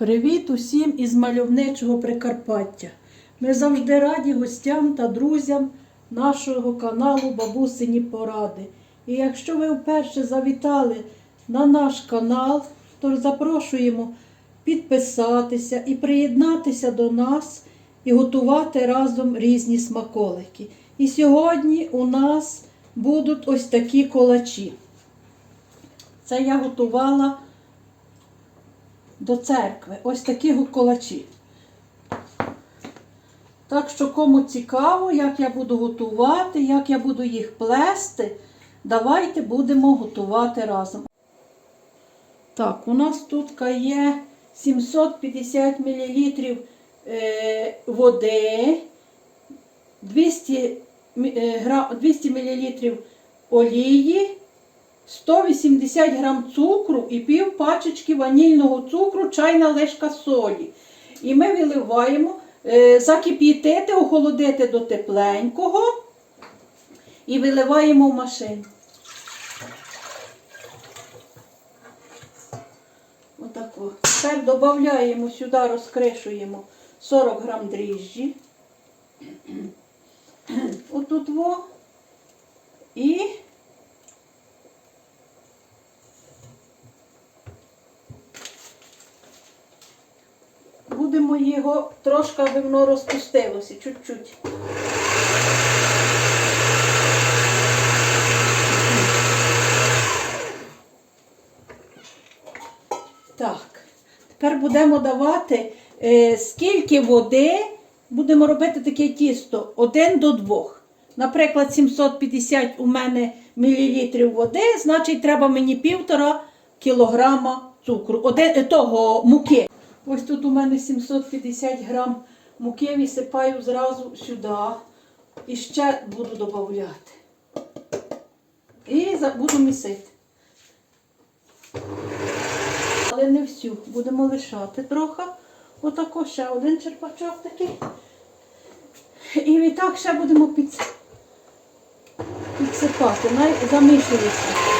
Привіт усім із мальовничого Прикарпаття. Ми завжди раді гостям та друзям нашого каналу Бабусині Поради. І якщо ви вперше завітали на наш канал, то запрошуємо підписатися і приєднатися до нас і готувати разом різні смаколики. І сьогодні у нас будуть ось такі колачі. Це я готувала до церкви. Ось такі колачі. Так що, кому цікаво, як я буду готувати, як я буду їх плести, давайте будемо готувати разом. Так, у нас тут є 750 мл е, води, 200, е, 200 мл олії, 180 грам цукру і пів пачечки ванільного цукру, чайна ложка солі. І ми виливаємо, е, закип'ятити, охолодити до тепленького і виливаємо в машину. Отако. Тепер додаємо сюди, розкришуємо 40 грам дріжджі. Отут во. І будемо його трошки, аби розпустилося, чуть-чуть. Так, тепер будемо давати е, скільки води будемо робити таке тісто 1 до 2. Наприклад, 750 у мене мілілітрів води, значить треба мені півтора кілограма цукру, один, того муки. Ось тут у мене 750 грам муки висипаю зразу сюди. І ще буду додати. І буду місити. Але не всю. Будемо лишати трохи. Отако ще один черпачок такий. І відтак ще будемо підс... підсипати. Замішується.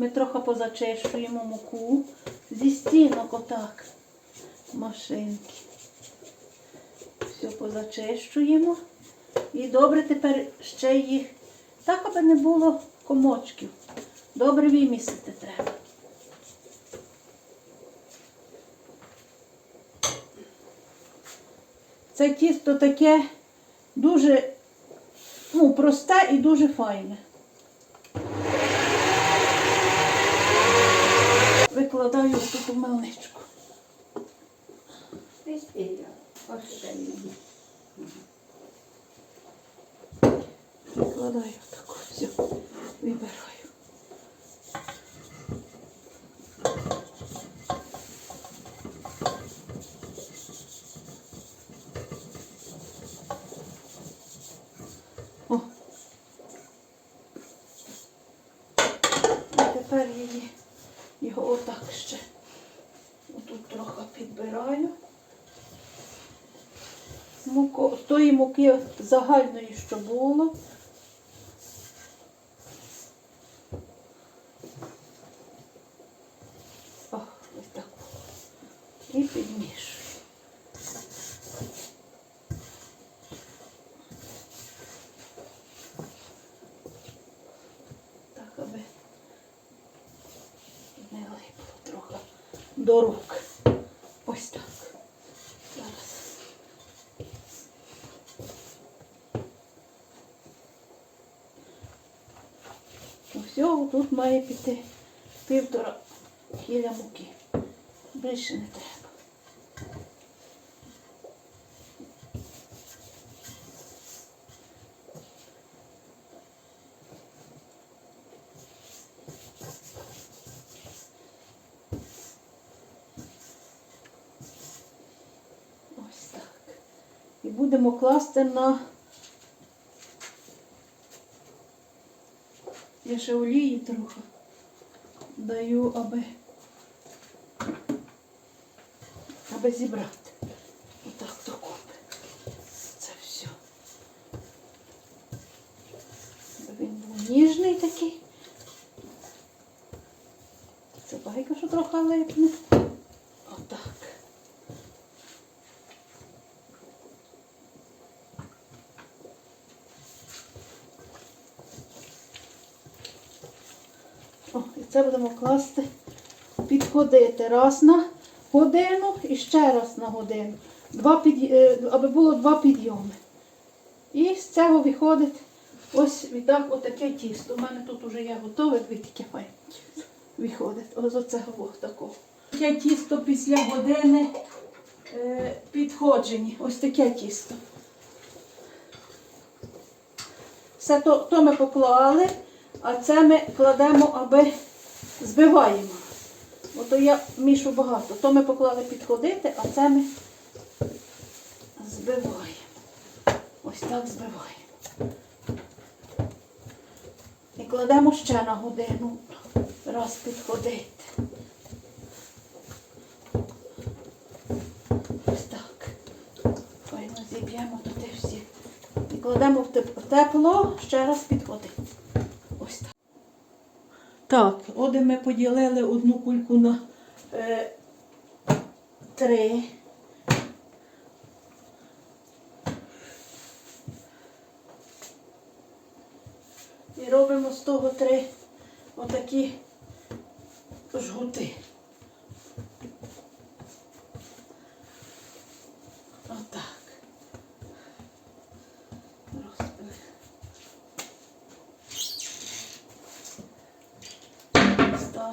Ми трохи позачищуємо муку зі стінок отак. Машинки. Все позачищуємо. І добре тепер ще їх, так аби не було комочків. Добре вимісити треба. Це тісто таке дуже ну, просте і дуже файне. Викладаю тут у мельничку. Викладаю так, все, вибираю. О. Тепер її, його отак ще. Отут трохи підбираю. З тої муки загальної, що було. О, ось так. І підмішую. Так, аби не липло трохи до рук. Ось так. Зараз. Всього тут має піти півтора кіля муки. Більше не треба. Ось так. І будемо класти на Я ще олії трохи даю, аби, аби зібрати. Отак докупи. Це все. Аби він був ніжний такий. чекай, що трохи липне. Отак. І це будемо класти, підходити раз на годину і ще раз на годину. Два під... е, аби було два підйоми. І з цього виходить ось відтак отаке тісто. У мене тут вже є готове, дві таке файне виходить. Ось оцього такого. Таке тісто після години е, підходжені. Ось таке тісто. Все то, то ми поклали, а це ми кладемо, аби збиваємо. Ото я мішу багато. То ми поклали підходити, а це ми збиваємо. Ось так збиваємо. І кладемо ще на годину. Раз підходити. Ось так. Файно зіб'ємо туди всі. І кладемо в тепло, ще раз підходити. Так. От ми поділили одну кульку на е, три. І робимо з того три отакі жгути. Отак.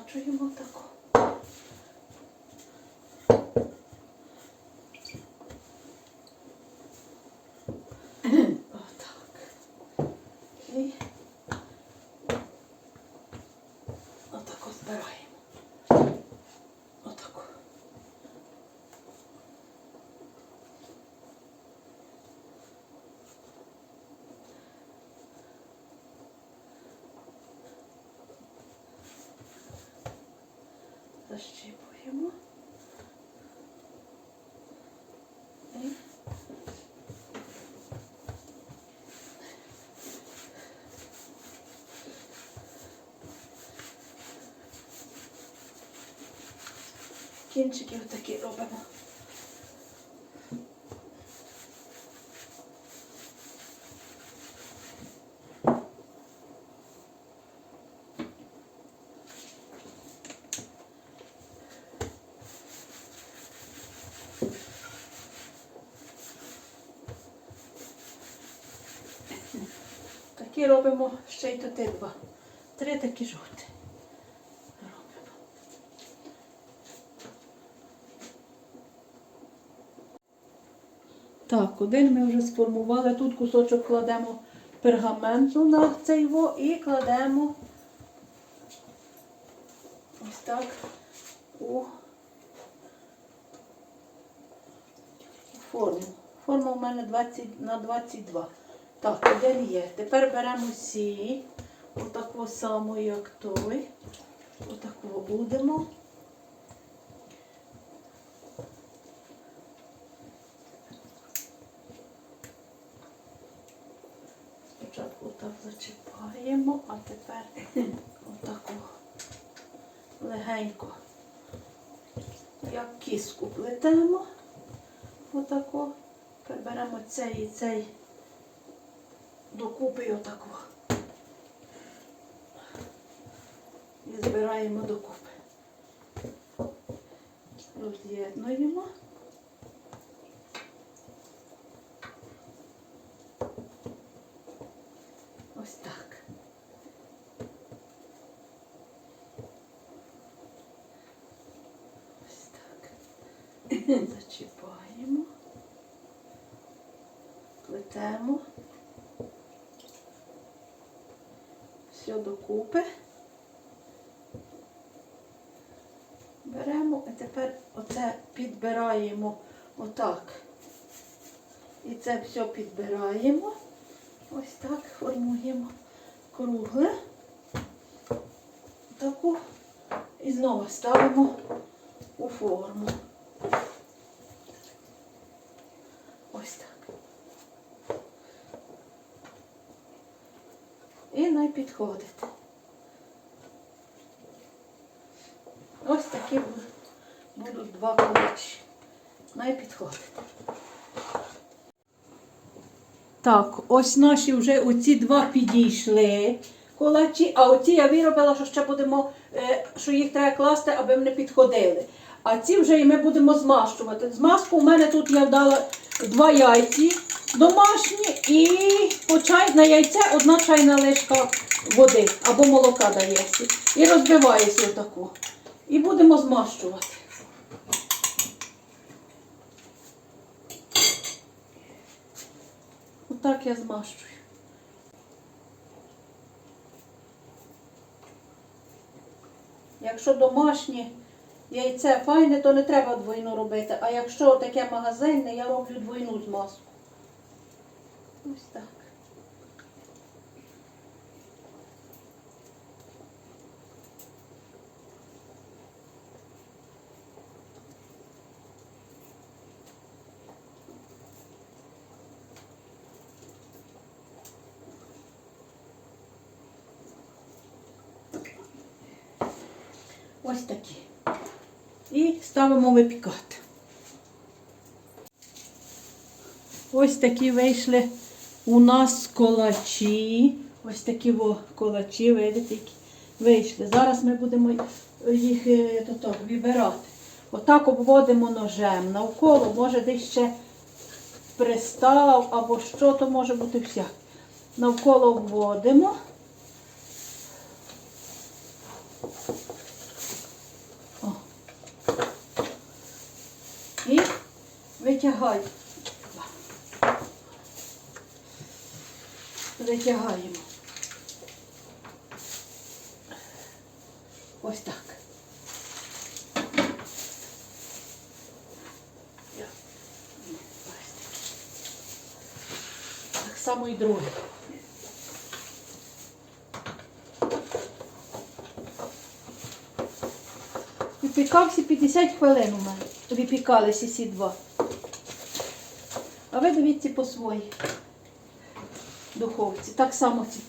Стачуємо таку. Отак. І отако збираємо. Отако. Защіпуємо. І кінчики отакі робимо. Такі робимо ще й туди два. Три такі жовті. Робимо. Так, один ми вже сформували. Тут кусочок кладемо пергаменту на цей во і кладемо ось так у форму. Форма у мене 20 на 22. Так, один є. Тепер беремо сі, отаку саму, як той. Отаку будемо. Спочатку так зачіпаємо, а тепер отаку легенько, як кіску плетемо. Отако. Тепер беремо цей і цей докупи отако. І збираємо докупи. Роз'єднуємо. Ось так. Ось так. Зачіпаємо. Плетемо. Все докупи. Беремо і тепер оце підбираємо отак. І це все підбираємо. Ось так формуємо кругле. Таку. І знову ставимо у форму. Ось так. І не підходить. Ось такі бу- будуть два колечі. Най підходить. Так, ось наші вже оці два підійшли колачі, а оці я виробила, що ще будемо, е, що їх треба класти, аби вони підходили. А ці вже і ми будемо змащувати. Змазку у мене тут я вдала два яйці домашні і по чай на яйце одна чайна ложка води або молока дається. І розбивається отаку. І будемо змащувати. Отак я змащую. Якщо домашнє яйце файне, то не треба двойну робити. А якщо таке магазинне, я роблю двойну змазку. Ось так. Ось такі. І ставимо випікати. Ось такі вийшли у нас колачі. Ось такі колачі, видите, які вийшли. Зараз ми будемо їх е, то, вибирати. Отак обводимо ножем навколо, може десь ще пристав або що, то може бути всяке. Навколо обводимо. О. І так. Я- ось так. Так само і друге. Випікався 50 хвилин у мене. Випікалися ці два. А ви дивіться по своїй духовці. Так само ці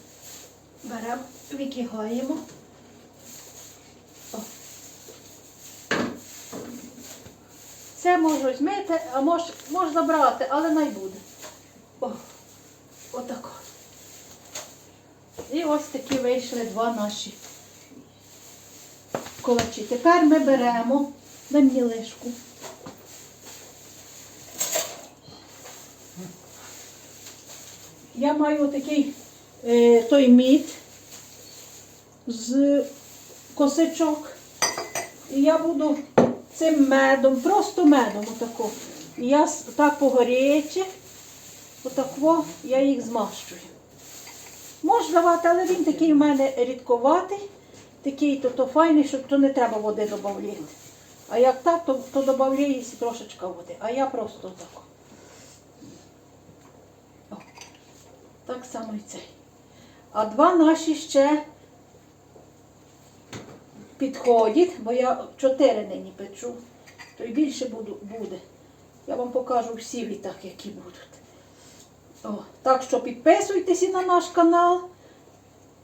беремо, викигаємо. О. Це можу змити, а мож, можна брати, але най буде. О, отако. І ось такі вийшли два наші колачі. Тепер ми беремо, дай мені лишку. Я маю такий е, той мід з косичок. І я буду цим медом, просто медом отако. І я так погоряче, отако я їх змащую. Можна давати, але він такий у мене рідковатий, такий то, то файний, що то не треба води додати. А як так, то, то додається трошечка води. А я просто так. Так само і цей. А два наші ще підходять, бо я чотири нині печу, то й більше буду, буде. Я вам покажу всі літак, які будуть. О, так що підписуйтеся на наш канал,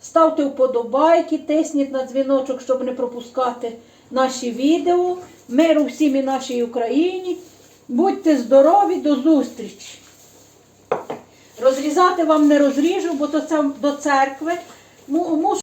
ставте вподобайки, тисніть на дзвіночок, щоб не пропускати наші відео. Миру всім і нашій Україні. Будьте здорові, до зустрічі! Розрізати вам не розріжу, бо то це до церкви. Мушу